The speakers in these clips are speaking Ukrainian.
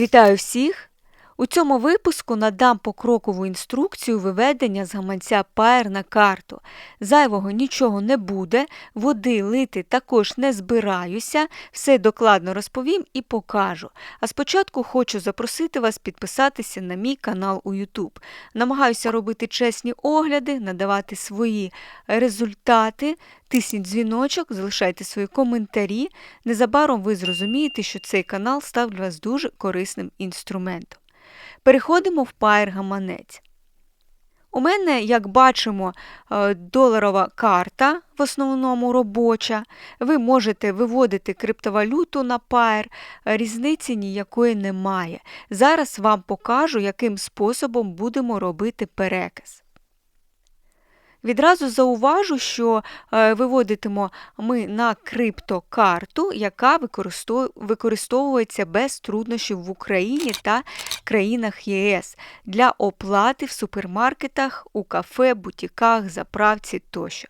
Вітаю всіх! У цьому випуску надам покрокову інструкцію виведення з гаманця Pair на карту. Зайвого нічого не буде, води лити також не збираюся, все докладно розповім і покажу. А спочатку хочу запросити вас підписатися на мій канал у YouTube. Намагаюся робити чесні огляди, надавати свої результати. Тисніть дзвіночок, залишайте свої коментарі. Незабаром ви зрозумієте, що цей канал став для вас дуже корисним інструментом. Переходимо в паєр гаманець. У мене, як бачимо, е, доларова карта, в основному робоча. Ви можете виводити криптовалюту на паєр, різниці ніякої немає. Зараз вам покажу, яким способом будемо робити переказ. Відразу зауважу, що е, виводитимо ми на криптокарту, яка використовується без труднощів в Україні та країнах ЄС для оплати в супермаркетах, у кафе, бутіках, заправці тощо.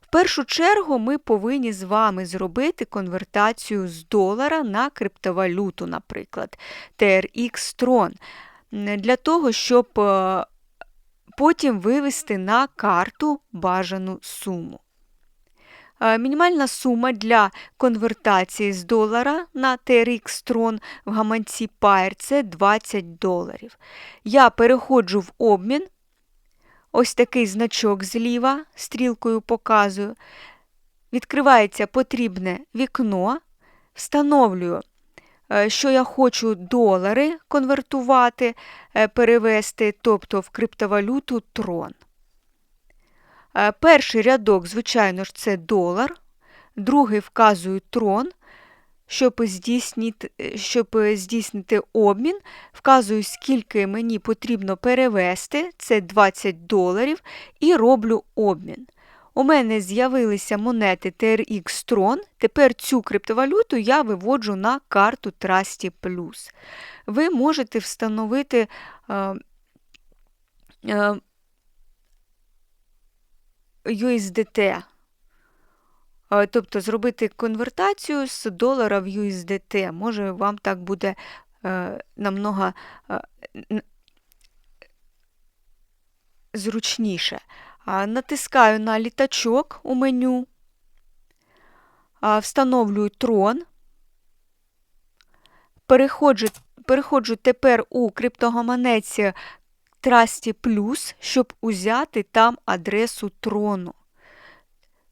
В першу чергу ми повинні з вами зробити конвертацію з долара на криптовалюту, наприклад, TRX Tron, для того, щоб е, потім вивести на карту бажану суму. Е, мінімальна сума для конвертації з долара на TRX Tron в гаманці Pair – це 20 доларів. Я переходжу в обмін. Ось такий значок зліва, стрілкою показую. Відкривається потрібне вікно, встановлюю що я хочу долари конвертувати, е, перевести, тобто в криптовалюту трон. Е, перший рядок, звичайно ж, це долар, другий вказую трон. Щоб здійснити щоб здійснити обмін, вказую, скільки мені потрібно перевести, це 20 доларів, і роблю обмін. У мене з'явилися монети TRX Tron. Тепер цю криптовалюту я виводжу на карту Trusty Plus. Ви можете встановити е, е, USDT, е, тобто зробити конвертацію з долара в USDT. Може, вам так буде е, намного е, зручніше. Натискаю на літачок у меню, встановлюю трон, переходжу переходжу тепер у криптогаманець Trusty Plus, щоб узяти там адресу трону.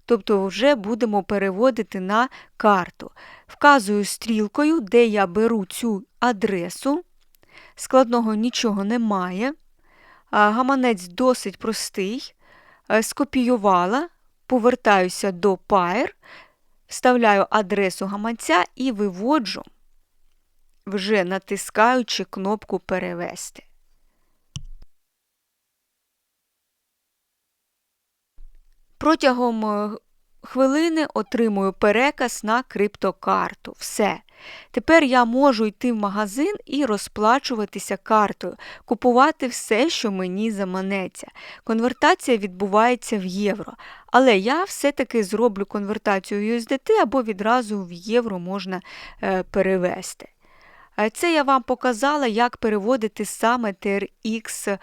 Тобто вже будемо переводити на карту. Вказую стрілкою, де я беру цю адресу. Складного нічого немає. Гаманець досить простий. Е, скопіювала, повертаюся до Pair, вставляю адресу гаманця і виводжу, вже натискаючи кнопку Перевести. Протягом е, хвилини отримую переказ на криптокарту. Все. Тепер я можу йти в магазин і розплачуватися картою, купувати все, що мені заманеться. Конвертація відбувається в євро. Але я все-таки зроблю конвертацію USDT або відразу в євро можна е, перевести. Е, це я вам показала, як переводити саме TRX е,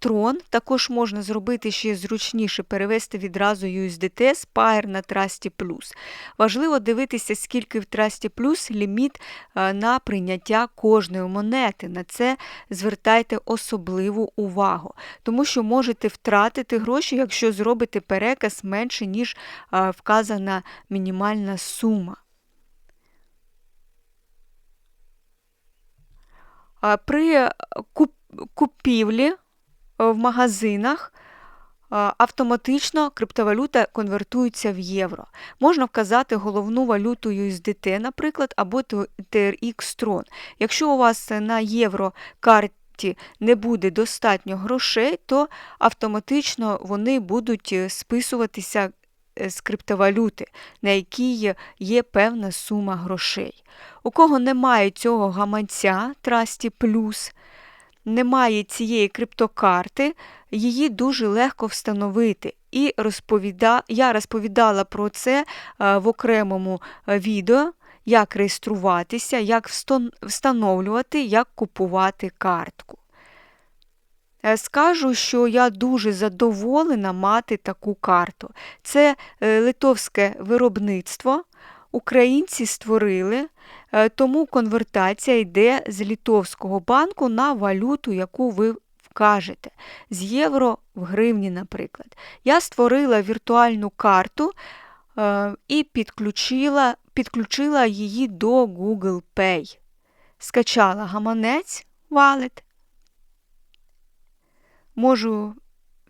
Tron. Також можна зробити ще зручніше перевести відразу USDT з Pair на Trusty Plus. Важливо дивитися, скільки в Trusty Plus ліміт е, на прийняття кожної монети. На це звертайте особливу увагу, тому що можете втратити гроші, якщо зробите переказ менше, ніж вказана мінімальна сума. При купівлі е, в магазинах автоматично криптовалюта конвертується в євро. Можна вказати головну валюту USDT, наприклад, або TRX Tron. Якщо у вас на єврокарті не буде достатньо грошей, то автоматично вони будуть е, списуватися Е, з криптовалюти, на якій є певна сума грошей. У кого немає цього гаманця Trusty Plus, немає цієї криптокарти, її дуже легко встановити. І розповіда... я розповідала про це е, в окремому е, відео. як реєструватися, як встановлювати, як купувати картку. Е, скажу, що я дуже задоволена мати таку карту. Це е, литовське виробництво. Українці створили, е, тому конвертація йде з літовського банку на валюту, яку ви вкажете, з євро в гривні, наприклад. Я створила віртуальну карту і підключила, підключила її до Google Pay. Скачала гаманець Wallet, Можу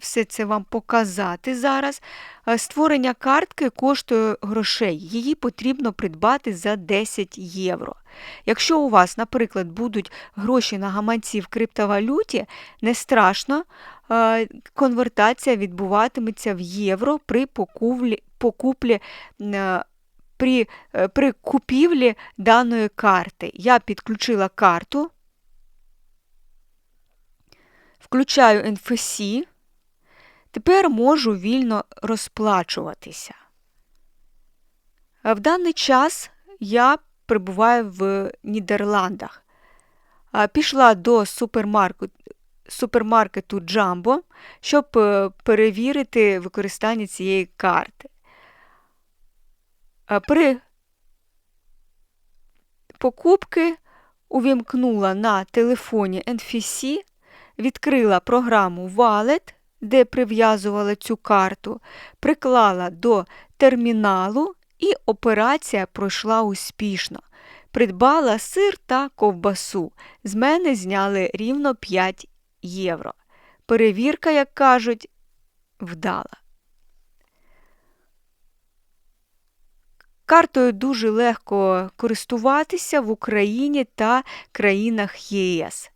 все це вам показати зараз. Е, створення картки коштує грошей. Її потрібно придбати за 10 євро. Якщо у вас, наприклад, будуть гроші на гаманці в криптовалюті, не страшно, е, конвертація відбуватиметься в євро при покуплі, покуплі. Е, при, при купівлі даної карти. Я підключила карту, включаю NFC, тепер можу вільно розплачуватися. В даний час я перебуваю в Нідерландах. Пішла до супермаркету супермаркету Jumbo, щоб е, перевірити використання цієї карти. При покупки увімкнула на телефоні NFC відкрила програму Wallet, де прив'язувала цю карту, приклала до терміналу і операція пройшла успішно. Придбала сир та ковбасу. З мене зняли рівно 5 євро. Перевірка, як кажуть, вдала. Картою дуже легко користуватися в Україні та країнах ЄС.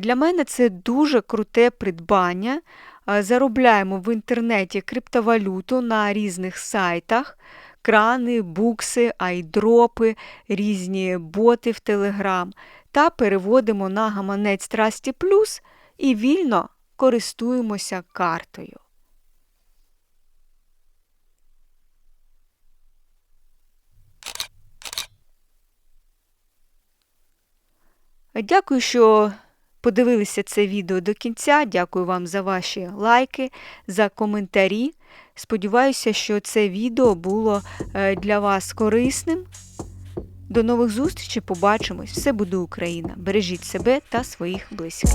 Для мене це дуже круте придбання. Заробляємо в інтернеті криптовалюту на різних сайтах, крани, букси, айдропи, різні боти в Телеграм та переводимо на гаманець Трасті Плюс і вільно користуємося картою. Дякую, що подивилися це відео до кінця. Дякую вам за ваші лайки, за коментарі. Сподіваюся, що це відео було е, для вас корисним. До нових зустрічей, побачимось! Все буде Україна! Бережіть себе та своїх близьких.